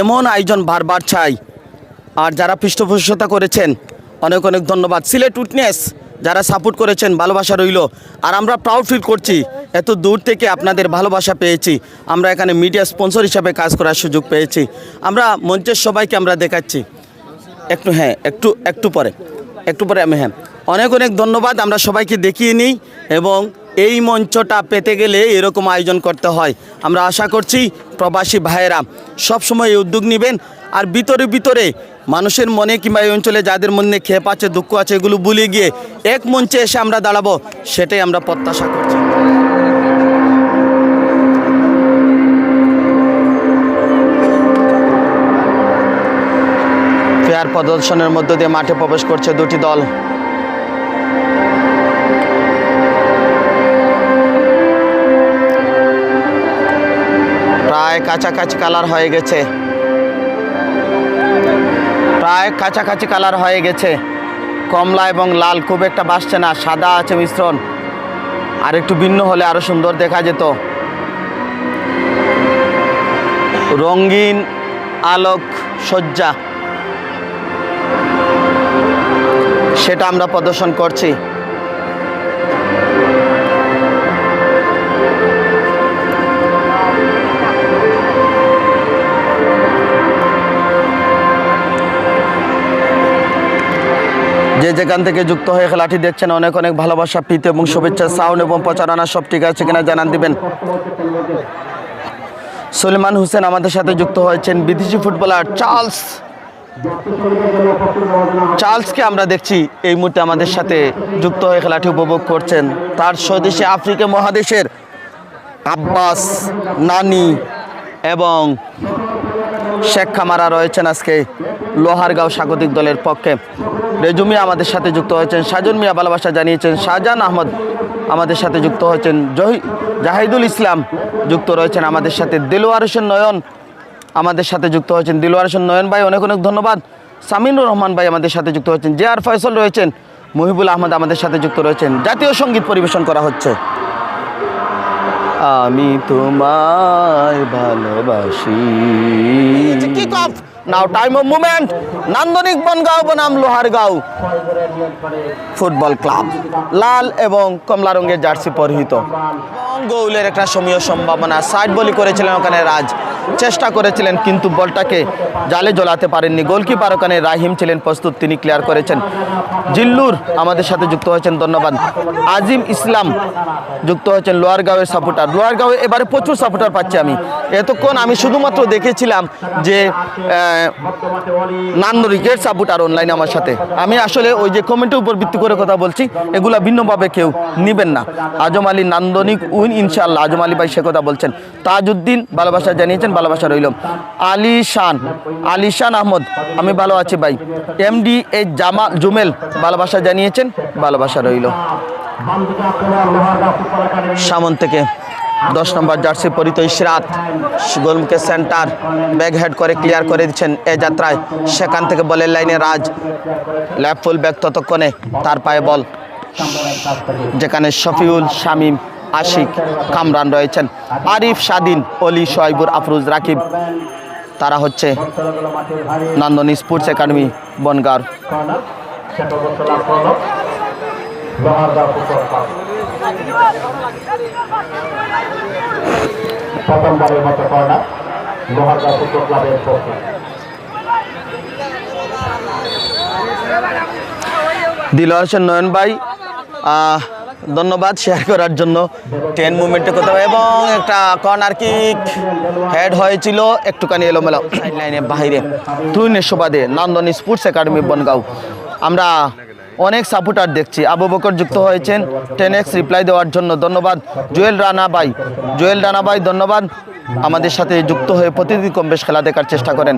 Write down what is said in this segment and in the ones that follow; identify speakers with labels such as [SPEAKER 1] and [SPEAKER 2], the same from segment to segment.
[SPEAKER 1] এমন আয়োজন বারবার চাই। আর যারা পৃষ্ঠপোষকতা করেছেন, অনেক অনেক ধন্যবাদ। সিলেট উইটনেস, যারা সাপোর্ট করেছেন, ভালোবাসা রইল। আর আমরা প্রাউড ফিল করছি, এত দূর থেকে আপনাদের ভালোবাসা পেয়েছি। আমরা এখানে মিডিয়া স্পন্সর হিসাবে কাজ করার সুযোগ পেয়েছি। আমরা মঞ্চের সবাইকে আমরা দেখাচ্ছি। একটু হ্যাঁ একটু একটু পরে একটু পরে আমি হ্যাঁ। অনেক অনেক ধন্যবাদ, আমরা সবাইকে দেখিয়ে নিই এবং এই মঞ্চটা পেতে গেলে এরকম আয়োজন করতে হয়। আমরা আশা করছি প্রবাসী ভাইয়েরা, সবসময় এই উদ্যোগ নেবেন। আর ভিতরে ভিতরে মানুষের মনে কিংবা এই অঞ্চলে যাদের মনে খেপ আছে, দুঃখ আছে, এগুলো ভুলে গিয়ে এক মঞ্চে এসে আমরা দাঁড়াবো, সেটাই আমরা প্রত্যাশা করছি। ফেয়ার প্রদর্শনের মধ্য দিয়ে মাঠে প্রবেশ করছে দুটি দল। প্রায় কাছাকাছি কালার হয়ে গেছে। প্রায় কাছাকাছি কালার হয়ে গেছে। কমলা এবং লাল খুব একটা বাসছে না, সাদা আছে মিশ্রণ। আর একটু ভিন্ন হলে আরও সুন্দর দেখা যেত। রঙিন আলোক সজ্জা। সেটা আমরা প্রদর্শন করছি। যে যেখান থেকে যুক্ত হয়ে খেলাটি দেখছেন, অনেক অনেক ভালোবাসা, প্রীতি এবং শুভেচ্ছা সাউন্ড এবং প্রচারণা সব ঠিক আছে কিনা জানান দিবেন। সুলেমান হোসেন আমাদের সাথে যুক্ত হয়েছেন, বিদেশি ফুটবলার চার্লস। চার্লসকে আমরা দেখছি এই মুহূর্তে আমাদের সাথে যুক্ত হয়ে খেলাটি উপভোগ করছেন। তার স্বদেশে আফ্রিকা মহাদেশের আব্বাস নানি এবং শেখ খামারা রয়েছেন আজকে লোহারগাঁও স্বাগতিক দলের পক্ষে। রেজুমি আমাদের সাথে যুক্ত হয়েছেন, সাজন মিয়া ভালোবাসা জানিয়েছেন শাহজাহান আহমদ আমাদের সাথে যুক্ত হয়েছেন, জহি জাহিদুল ইসলাম যুক্ত রয়েছেন আমাদের সাথে দিলওয়ার হোসেন নয়ন আমাদের সাথে যুক্ত হয়েছেন দিলওয়ার হোসেন নয়ন ভাই অনেক অনেক ধন্যবাদ। সামিনুর রহমান ভাই আমাদের সাথে যুক্ত হয়েছেন, জে আর ফয়সল রয়েছেন, মহিবুল আহমদ আমাদের সাথে যুক্ত রয়েছেন। জাতীয় সংগীত পরিবেশন করা হচ্ছে। আমি তোমায় ভালোবাসি। নাও টাইম অফ মুভমেন্ট নান্দনিক বনগাঁও বনাম লোহারগাঁও ফুটবল ক্লাব। লাল এবং কমলা রঙের জার্সি পরিহিত। এবং গৌলের একটা সমীয় সম্ভাবনা। সাইড বলি করেছিলেন ওখানে রাজ। চেষ্টা করেছিলেন, কিন্তু বলটাকে জালে জ্বলাতে পারেননি। গোলকিপার ওখানে রাহিম ছিলেন প্রস্তুত, তিনি ক্লিয়ার করেছেন। জিল্লুর আমাদের সাথে যুক্ত হয়েছেন, ধন্যবাদ। আজিম ইসলাম যুক্ত হয়েছেন লোয়ারগাঁওয়ের সাপোর্টার লোয়ারগাঁওয়ে এবারে প্রচুর সাপোর্টার পাচ্ছি আমি। এতক্ষণ আমি শুধুমাত্র দেখেছিলাম যে নান্দরিকের সাপোর্টার অনলাইনে আমার সাথে। আমি আসলে ওই যে কমেন্টের উপর ভিত্তি করে কথা বলছি, এগুলা ভিন্নভাবে কেউ নেবেন না। আজম আলী নান্দনিক উইন ইনশাল্লাহ আজম আলী ভাই সে কথা বলছেন। তাজউদ্দিন ভালোবাসা জানিয়েছেন, ভালোবাসা রইল। আলী শান আলী শান আহমদ, আমি ভালো আছি ভাই। এমডি এ জামা জুমেল, ভালোবাসা জানিয়েছেন, ভালোবাসা রইল। সামন থেকে দশ নম্বর জার্সি পরিত ইশরাত, গোলমুখে সেন্টার, ব্যাগ হেড করে ক্লিয়ার করে দিচ্ছেন এ যাত্রায়। সেখান থেকে বলের লাইনে রাজ, ল্যাপ ফুল ব্যাগ ততক্ষণে তার পায়ে বল। যেখানে শফিউল শামীম আশিক কামরান রয়েছেন। আরিফ স্বাধীন অলি সোয়াইবুর আফরুজ রাকিব। তারা হচ্ছে নন্দনী স্পোর্টস একাডেমি বনগার।
[SPEAKER 2] প্রথমবারের মতো কর্নার লোহারগাঁও ফুটবল ক্লাবের পক্ষে।
[SPEAKER 1] দিলওয়ার হোসেন নয়ন ভাই ধন্যবাদ শেয়ার করার জন্য। টেন মুভমেন্টের কথা এবং একটা কর্নার কিক হেড হয়েছিল। একটুখানি এলোমেলো সাইড লাইনে বাইরে তুই সুবাদে নন্দন স্পোর্টস একাডেমি বনগাঁও। আমরা অনেক সাপোর্টার দেখছি। আবু বকর যুক্ত হয়েছেন টেন এক্স রিপ্লাই দেওয়ার জন্য ধন্যবাদ। জুয়েল রানা ভাই, জুয়েল রানা ভাই, ধন্যবাদ। আমাদের সাথে যুক্ত হয়ে প্রতিদিন কম বেশ খেলা দেখার চেষ্টা করেন।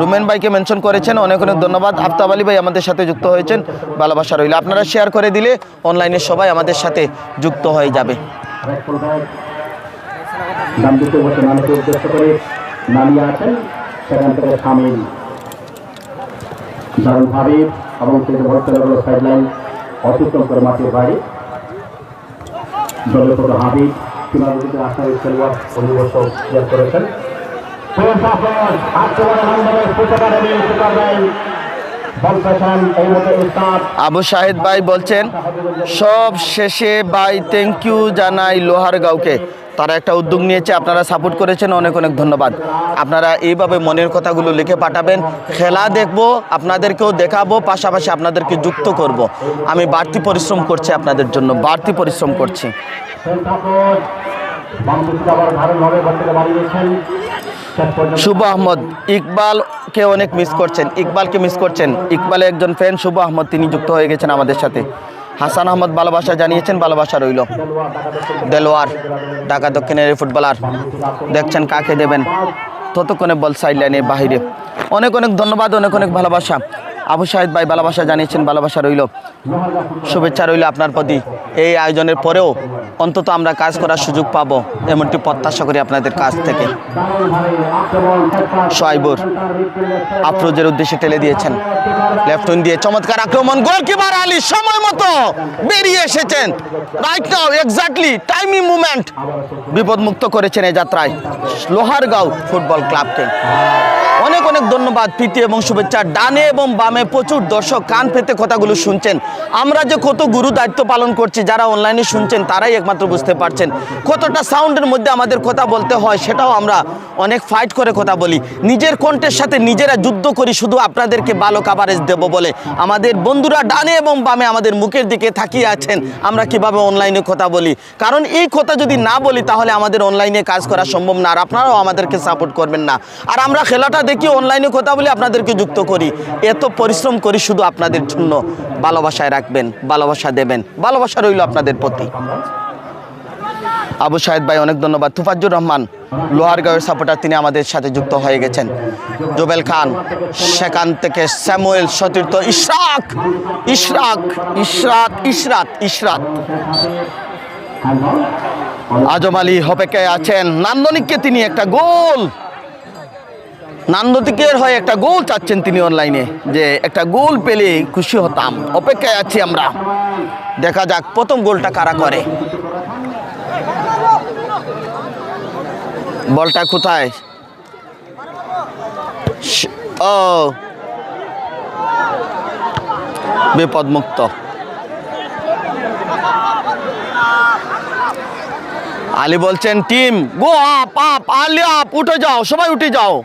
[SPEAKER 1] রুমেন ভাইকে মেনশন করেছেন, অনেক অনেক ধন্যবাদ। আফতাব আলী ভাই আমাদের সাথে যুক্ত হয়েছেন, ভালোবাসা রইল। আপনারা শেয়ার করে দিলে অনলাইনে সবাই আমাদের সাথে যুক্ত হয়ে যাবে।
[SPEAKER 2] নাম এবং তিনি ভোটগুলো সাইডলাইন অতিক্রম করে মাঠের বাইরে। দলের প্রধান হাবিব আসামের খেলোয়াড় অভিবর্ষ করেছেন।
[SPEAKER 1] আবু শাহিদ ভাই বলছেন, সব শেষে ভাই থ্যাংক ইউ জানাই লোহার লোহারগাঁওকে। তারা একটা উদ্যোগ নিয়েছে, আপনারা সাপোর্ট করেছেন, অনেক অনেক ধন্যবাদ। আপনারা এইভাবে মনের কথাগুলো লিখে পাঠাবেন, খেলা দেখব, আপনাদেরকেও দেখাবো, পাশাপাশি আপনাদেরকে যুক্ত করব। আমি বাড়তি পরিশ্রম করছি আপনাদের জন্য, বাড়তি পরিশ্রম করছি। শুভ আহমদ, ইকবালকে অনেক মিস করছেন, ইকবালকে মিস করছেন। ইকবালের একজন ফ্যান শুভ আহমদ, তিনি যুক্ত হয়ে গেছেন আমাদের সাথে। হাসান আহমদ ভালোবাসা জানিয়েছেন, ভালোবাসা রইল। দেলোয়ার, ঢাকা দক্ষিণের ফুটবলার। দেখছেন কাকে দেবেন? ততক্ষণে বল সাইড লাইনের বাহিরে অনেক অনেক ধন্যবাদ, অনেক অনেক ভালোবাসা। আবু শাহিদ ভাই ভালোবাসা জানিয়েছেন, ভালোবাসা রইল। শুভেচ্ছা রইল আপনার প্রতি। এই আয়োজনের পরেও অন্তত আমরা কাজ করার সুযোগ পাবো, এমনটি প্রত্যাশা করি আপনাদের কাছ থেকে।
[SPEAKER 2] দারুণভাবে
[SPEAKER 1] আফরোজের উদ্দেশ্যে টেলে দিয়েছেন। লেফট উইন দিয়ে চমৎকার আক্রমণ। গোলকিপার আলী সময় মতো বেরিয়ে এসেছেন। Right now exactly timely movement বিপদমুক্ত করেছেন এই যাত্রায়। লোহারগাঁও ফুটবল ক্লাবকে। অনেক অনেক ধন্যবাদ, প্রীতি এবং শুভেচ্ছা। ডানে এবং বামে প্রচুর দর্শক কান পেতে কথাগুলো শুনছেন। আমরা যে কত গুরু দায়িত্ব পালন করছি, যারা অনলাইনে শুনছেন, তারাই একমাত্র বুঝতে পারছেন। কতটা সাউন্ডের মধ্যে আমাদের কথা বলতে হয়, সেটাও আমরা অনেক ফাইট করে কথা বলি। নিজের কণ্ঠের সাথে নিজেরা যুদ্ধ করি, শুধু আপনাদেরকে ভালো কাভারেজ দেব বলে। আমাদের বন্ধুরা ডানে এবং বামে আমাদের মুখের দিকে থাকিয়ে আছেন, আমরা কীভাবে অনলাইনে কথা বলি? কারণ এই কথা যদি না বলি, তাহলে আমাদের অনলাইনে কাজ করা সম্ভব না, আর আপনারাও আমাদেরকে সাপোর্ট করবেন না। আর আমরা খেলাটা দেখি অনলাইনে কথা বলি, আপনাদেরকে যুক্ত করি। এত পরিশ্রম করি শুধু আপনাদের জন্য। ভালোবাসায় রাখবেন, ভালোবাসা দেবেন। ভালোবাসা রইল আপনাদের প্রতি। আবু শাহেদ ভাই, অনেক ধন্যবাদ। তুফাজ্জুর রহমান লোহারগাঁওয়ের সাপোর্টার, তিনি আমাদের সাথে যুক্ত হয়ে গেছেন। জুবেল খান, সেখান থেকে স্যামুয়েল সতীর্থ ইশরাক ইশরাক ইশরাত ইশরাত ইশরাত। আজম আলী হপেকে আছেন। নান্দনিককে তিনি একটা গোল। নান্দনিকের হয়ে একটা গোল চাচ্ছেন তিনি অনলাইনে যে একটা গোল পেলে খুশি হতাম। অপেক্ষায় আছি আমরা। দেখা যাক প্রথম গোলটা কারা করে। বলটা কোথায়? ও। বিপদমুক্ত। আলী বলছেন, team go up up Ali up উঠে যাও, সবাই উঠে যাও।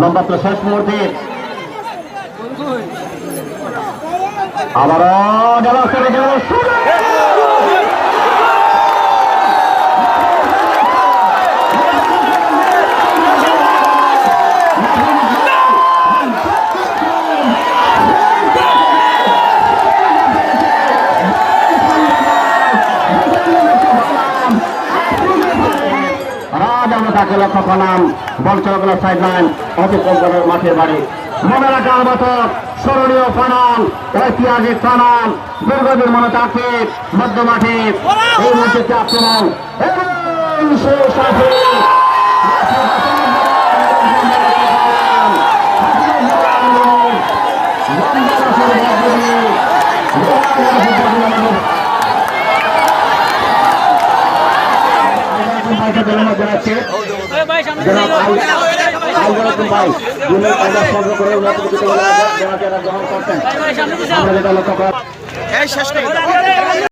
[SPEAKER 2] নম্বর তো শেষ মুহূর্তে। আবারও রাজ আমরা তাকে বল চলাগুলো সাইড লাইন অতিক্রম করে মাঠের বাড়ি। মনে রাখার মতো স্মরণীয় ফানাল ঐতিহাসিক ফানাল দুর্গবীর মনে তাকে মধ্য মাঠে এই মুহূর্তে আক্রমণ আল- ভাই যিনি কাজা সংগ্রহ করে উন্নত গ্রহণ করতেন আমরা যেটা লক্ষ্য করা।